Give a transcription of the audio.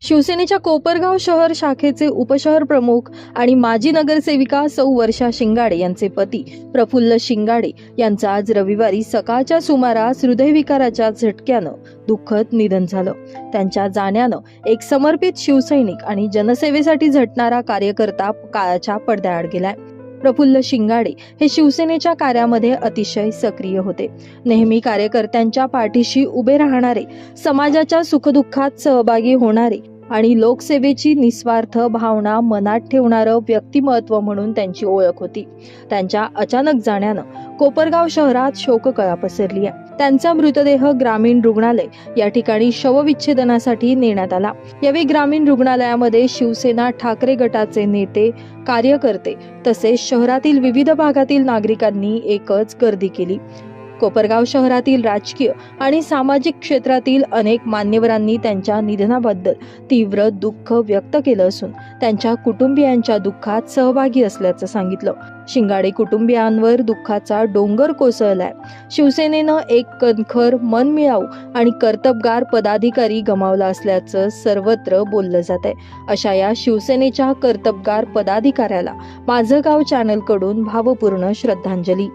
शिवसेनेच्या कोपरगाव शहर शाखेचे उपशहर प्रमुख आणि माजी नगरसेविका सौ वर्षा शिंगाडे यांचे पती प्रफुल्ल शिंगाडे यांचं आज रविवारी सकाळच्या सुमारास हृदयविकाराच्या झटक्यानं दुःखद निधन झालं. त्यांच्या जाण्यानं एक समर्पित शिवसैनिक आणि जनसेवेसाठी झटणारा कार्यकर्ता काळाच्या पडद्याआड गेलाय. प्रफुल्ल शिंगाडे हे शिवसेनेच्या कार्यामध्ये अतिशय सक्रिय होते. नेहमी कार्यकर्त्यांच्या पाठीशी उभे राहणारे समाजाच्या सुखदुःखात सहभागी होणारे आणि लोकसेवेची निस्वार्थ भावना मनात ठेवणारं व्यक्तिमत्व म्हणून त्यांची ओळख होती. त्यांच्या अचानक जाण्यानं कोपरगाव शहरात शोककळा पसरली आहे. त्यांचा मृतदेह ग्रामीण रुग्णालय या ठिकाणी शवविच्छेदनासाठी नेण्यात आला. यावेळी ग्रामीण रुग्णालयामध्ये शिवसेना ठाकरे गटाचे नेते कार्यकर्ते तसेच शहरातील विविध भागातील नागरिकांनी एकच गर्दी केली. कोपरगाव शहरातील राजकीय आणि सामाजिक क्षेत्रातील अनेक मान्यवरांनी त्यांच्या निधनाबद्दल तीव्र दुःख व्यक्त केलं असून त्यांच्या कुटुंबियांच्या दुःखात सहभागी असल्याचं सांगितलं. शिंगाडे कुटुंबियांवर दुःखाचा डोंगर कोसळलाय. शिवसेनेनं एक कणखर मनमिळाऊ आणि कर्तबगार पदाधिकारी गमावला असल्याचं सर्वत्र बोललं जात आहे अशा या शिवसेनेच्या कर्तबगार पदाधिकाऱ्याला माझं गाव चॅनलकडून भावपूर्ण श्रद्धांजली.